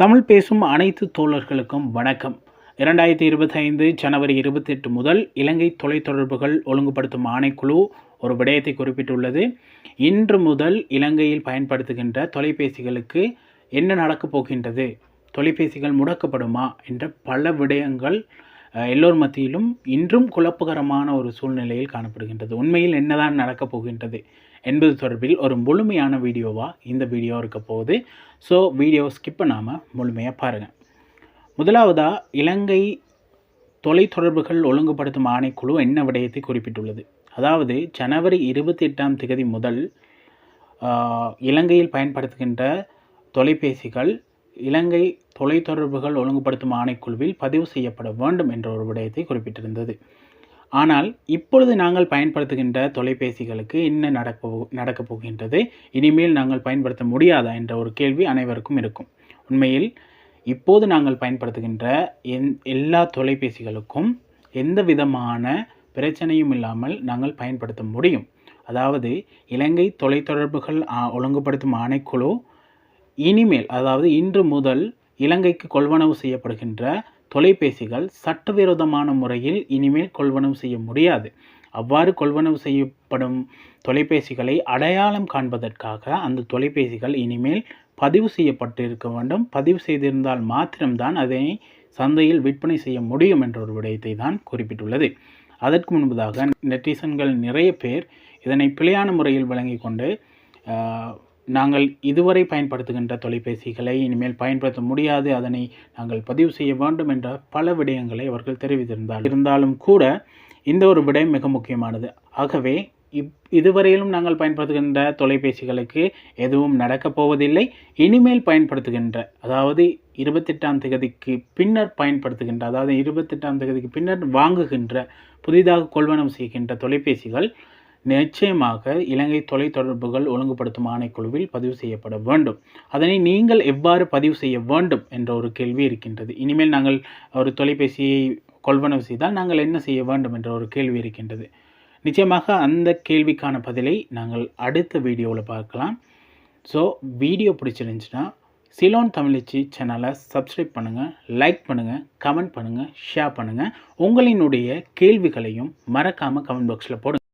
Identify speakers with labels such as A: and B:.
A: தமிழ் பேசும் அனைத்து தோழர்களுக்கும் வணக்கம். இரண்டாயிரத்தி இருபத்தைந்து ஜனவரி இருபத்தெட்டு முதல் இலங்கை தொலைத்தொடர்புகள் ஒழுங்குபடுத்தும் ஆணைக்குழு ஒரு விடயத்தை குறிப்பிட்டுள்ளது. இன்று முதல் இலங்கையில் பயன்படுத்துகின்ற தொலைபேசிகளுக்கு என்ன நடக்கப் போகின்றது? தொலைபேசிகள் முடக்கப்படுமா? என்ற பல விடயங்கள் எல்லோர் மத்தியிலும் இன்றும் குழப்பகரமான ஒரு சூழ்நிலையில் காணப்படுகின்றது. உண்மையில் என்னதான் நடக்கப் போகின்றது என்பது தொடர்பில் ஒரு முழுமையான வீடியோவாக இந்த வீடியோ இருக்க போகுது. ஸோ வீடியோ ஸ்கிப் பண்ணாமல் முழுமையாக பாருங்கள் முதலாவதாக இலங்கை தொலைத்தொடர்புகள் ஒழுங்குபடுத்தும் ஆணைக்குழு என்ன விடயத்தை குறிப்பிட்டுள்ளது? அதாவது ஜனவரி இருபத்தி எட்டாம் திகதி முதல் இலங்கையில் பயன்படுத்துகின்ற தொலைபேசிகள் இலங்கை தொலைத்தொடர்புகள் ஒழுங்குபடுத்தும் ஆணைக்குழுவில் பதிவு செய்யப்பட வேண்டும் என்ற ஒரு விடயத்தை குறிப்பிட்டிருந்தது. ஆனால் இப்பொழுது நாங்கள் பயன்படுத்துகின்ற தொலைபேசிகளுக்கு என்ன நடக்க நடக்கப் போகின்றது? இனிமேல் நாங்கள் பயன்படுத்த முடியாதா? என்ற ஒரு கேள்வி அனைவருக்கும் இருக்கும். உண்மையில் இப்போது நாங்கள் பயன்படுத்துகின்ற எந் எல்லா தொலைபேசிகளுக்கும் எந்த விதமான பிரச்சனையும் இல்லாமல் நாங்கள் பயன்படுத்த முடியும். அதாவது இலங்கை தொலைத்தொடர்புகள் ஒழுங்குபடுத்தும் ஆணைக்குழு இனிமேல் அதாவது இன்று முதல் இலங்கைக்கு கொள்வனவு செய்யப்படுகின்ற தொலைபேசிகள் சட்டவிரோதமான முறையில் இனிமேல் கொள்வனவு செய்ய முடியாது. அவ்வாறு கொள்வனவு செய்யப்படும் தொலைபேசிகளை அடையாளம் காண்பதற்காக அந்த தொலைபேசிகள் இனிமேல் பதிவு செய்யப்பட்டிருக்க வேண்டும். பதிவு செய்திருந்தால் மாத்திரம்தான் அதனை சந்தையில் விற்பனை செய்ய முடியும் என்ற ஒரு விடயத்தை தான் குறிப்பிட்டுள்ளது. அதற்கு முன்பதாக நெட்டிசன்கள் நிறைய பேர் இதனை பிழையான முறையில் விளங்கி கொண்டு நாங்கள் இதுவரை பயன்படுத்துகின்ற தொலைபேசிகளை இனிமேல் பயன்படுத்த முடியாது. அதனை நாங்கள் பதிவு செய்ய வேண்டும் என்ற பல விடயங்களை அவர்கள் தெரிவித்திருந்தார். இருந்தாலும் கூட இந்த ஒரு விடயம் மிக முக்கியமானது. ஆகவே இப் இதுவரையிலும் நாங்கள் பயன்படுத்துகின்ற தொலைபேசிகளுக்கு எதுவும் நடக்கப் போவதில்லை. இனிமேல் பயன்படுத்துகின்ற அதாவது இருபத்தெட்டாம் தேதிக்கு பின்னர் பயன்படுத்துகின்ற அதாவது இருபத்தெட்டாம் தேதிக்கு பின்னர் வாங்குகின்ற புதிதாக கொள்வனம் செய்கின்ற தொலைபேசிகள் நிச்சயமாக இலங்கை தொலைத்தொடர்புகள் ஒழுங்குபடுத்தும் ஆணைக்குழுவில் பதிவு செய்யப்பட வேண்டும். அதனை நீங்கள் எவ்வாறு பதிவு செய்ய வேண்டும் என்ற ஒரு கேள்வி இருக்கின்றது. இனிமேல் நாங்கள் ஒரு தொலைபேசியை கொள்வனவு செய்தால் நாங்கள் என்ன செய்ய வேண்டும் என்ற ஒரு கேள்வி இருக்கின்றது. நிச்சயமாக அந்த கேள்விக்கான பதிலை நாங்கள் அடுத்த வீடியோவில் பார்க்கலாம். ஸோ வீடியோ பிடிச்சிருந்துச்சுன்னா சிலோன் தமிழச்சி சேனலை சப்ஸ்கிரைப் பண்ணுங்கள் லைக் பண்ணுங்கள் கமெண்ட் பண்ணுங்கள் ஷேர் பண்ணுங்கள் உங்களினுடைய கேள்விகளையும் மறக்காமல் கமெண்ட் பாக்ஸில் போடுங்க.